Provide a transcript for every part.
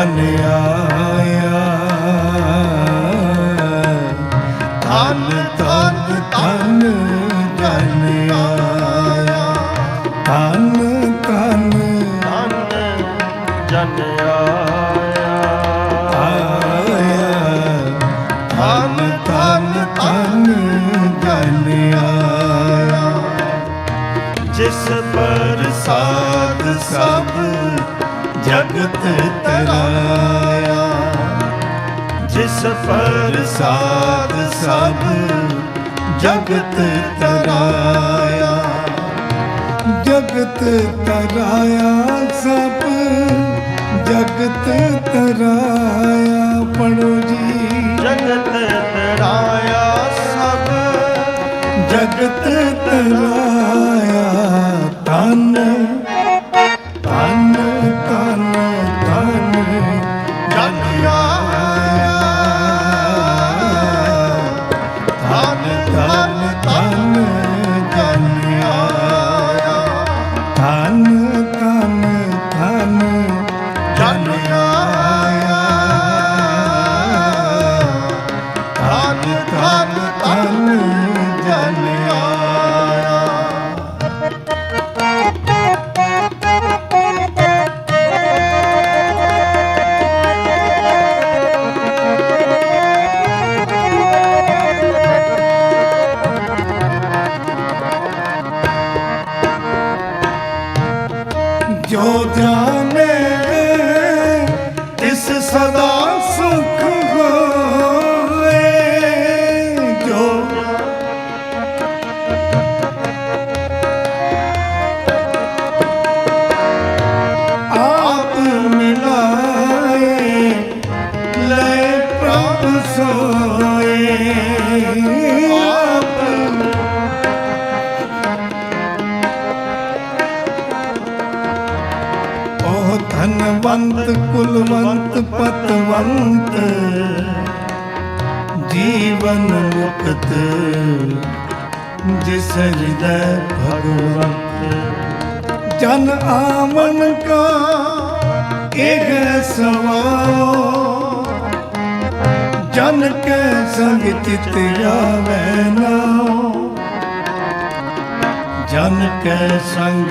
ਧਨ ਆਇਆ। ਧਨ ਜਗਤ ਤਰਾਇਆ ਜਿਸ ਪ੍ਰਸਾਦ ਸਭ ਜਗਤ ਤਰਾਇਆ ਜਗਤ ਤਰਾਇਆ ਸਭ ਜਗਤ ਤਰਾਇਆ ਪੜੋ ਧਨ ਧਨ ਧਨਵੰਤ ਕੁਲਵੰਤ, ਪਤਵੰਤ। ਜੀਵਨ ਮੁਕਤ, ਜਿਸ ਹਿਰਦੈ ਭਗਵੰਤ। ਜਨ ਆਮਨ ਕਾ ਏਕ ਸਵਾਓ ਜਨ ਕੈ ਸੰਗ ਚਿਤ ਆਵੈ ਨਾਉ। ਜਨ ਕੈ ਸੰਗ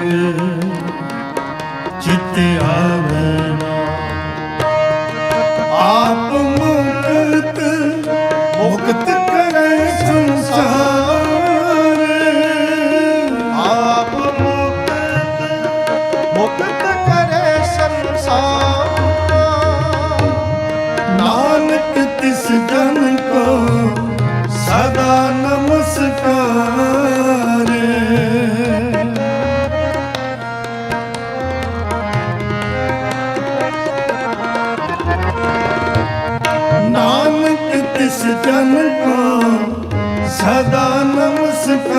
ਸਦਾ ਨਮਸਕਾਰ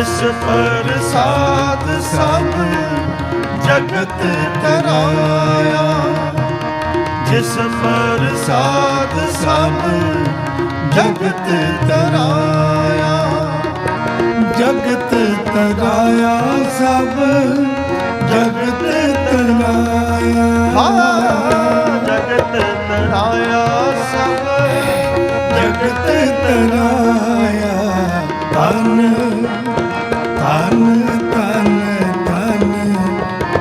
ਜਿਸ ਪ੍ਰਸਾਦ ਸਭ ਜਗਤ ਤਰਾਇਆ। ਜਿਸ ਪ੍ਰਸਾਦ ਸਭ ਜਗਤ ਤਰਾਇਆ। ਜਗਤ ਤਰਾਇਆ ਸਭ ਜਗਤ ਤਰਾਇਆ। ਜਗਤ ਤਰਾਇਆ ਸਭ ਜਗਤ ਤਰਾਇਆ। ਤਨ ਤਨ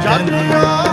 ਜਨ